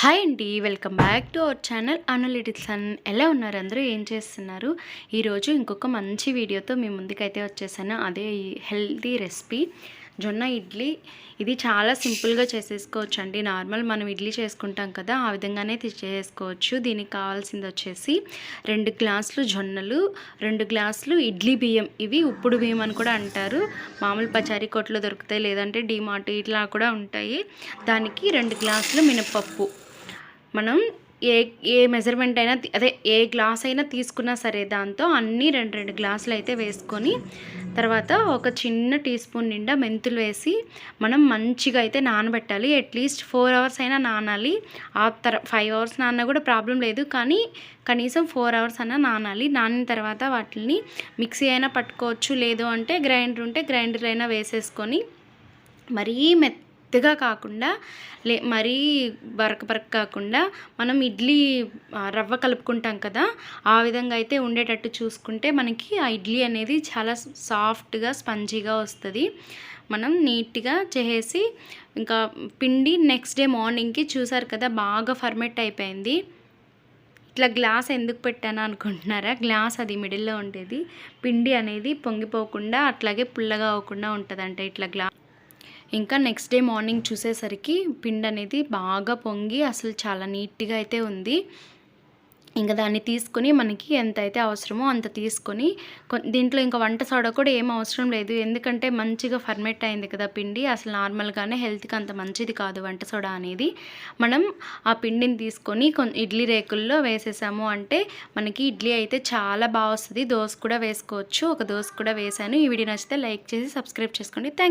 Hi అండి welcome back to our channel analytics అన్. ఎలా ఉన్నారు అందరూ? ఏం చేస్తున్నారు? ఈరోజు ఇంకొక మంచి వీడియోతో మీ ముందుకైతే వచ్చేసాను. అదే ఈ హెల్తీ రెసిపీ. జొన్న ఇడ్లీ. ఇది చాలా సింపుల్గా చేసేసుకోవచ్చు అండి నార్మల్ మనం ఇడ్లీ చేసుకుంటాం కదా ఆ విధంగానే చేసుకోవచ్చు. దీనికి కావాల్సింది వచ్చేసి రెండు గ్లాసులు జొన్నలు రెండు గ్లాసులు ఇడ్లీ బియ్యం. ఇవి ఉప్పుడు బియ్యం అని కూడా అంటారు. మామూలు పచారీ కొట్లో దొరుకుతాయి లేదంటే డిమార్ట్ ఇట్లా కూడా ఉంటాయి. దానికి రెండు గ్లాసులు మినపప్పు మనం ఏ ఏ మెజర్మెంట్ అయినా అదే ఏ గ్లాస్ అయినా తీసుకున్నా సరే దాంతో అన్నీ రెండు రెండు గ్లాసులు అయితే వేసుకొని తర్వాత ఒక చిన్న టీ స్పూన్ నిండా మెంతులు వేసి మనం మంచిగా అయితే నానబెట్టాలి. అట్లీస్ట్ ఫోర్ అవర్స్ అయినా నానాలి. ఆ తర ఫైవ్ అవర్స్ నాన్న కూడా ప్రాబ్లం లేదు. కానీ కనీసం ఫోర్ అవర్స్ అయినా నానాలి. నానిన తర్వాత వాటిని మిక్సీ అయినా పట్టుకోవచ్చు. లేదు అంటే గ్రైండర్ ఉంటే గ్రైండర్ అయినా వేసేసుకొని మరీ మెత్త మెత్తగా కాకుండా లే మరీ బరక బరక కాకుండా మనం ఇడ్లీ రవ్వ కలుపుకుంటాం కదా ఆ విధంగా అయితే ఉండేటట్టు చూసుకుంటే మనకి ఆ ఇడ్లీ అనేది చాలా సాఫ్ట్గా స్పంజీగా వస్తుంది. మనం నీట్గా చేసేసి ఇంకా పిండి నెక్స్ట్ డే మార్నింగ్కి చూసారు కదా బాగా ఫర్మెంట్ అయిపోయింది. ఇట్లా గ్లాస్ ఎందుకు పెట్టాను అనుకుంటున్నారా? గ్లాస్ అది మిడిల్లో ఉండేది. పిండి అనేది పొంగిపోకుండా అట్లాగే పుల్లగా అవ్వకుండా ఉంటుందంట ఇట్లా గ్లాస్ ఇంకా నెక్స్ట్ డే మార్నింగ్ చూసేసరికి పిండి అనేది బాగా పొంగి అసలు చాలా నీట్గా అయితే ఉంది. ఇంకా దాన్ని తీసుకొని మనకి ఎంత అయితే అవసరమో అంత తీసుకొని దీంట్లో ఇంకా వంట సోడా కూడా ఏం అవసరం లేదు. ఎందుకంటే మంచిగా ఫర్మెట్ అయింది కదా పిండి. అసలు నార్మల్గానే హెల్త్కి అంత మంచిది కాదు వంట సోడా అనేది. మనం ఆ పిండిని తీసుకొని ఇడ్లీ రేకుల్లో వేసేసాము అంటే మనకి ఇడ్లీ అయితే చాలా బాగా వస్తుంది. దోశ కూడా వేసుకోవచ్చు. ఒక దోశ కూడా వేసాను. ఈ వీడియో నచ్చితే లైక్ చేసి సబ్స్క్రైబ్ చేసుకోండి. థ్యాంక్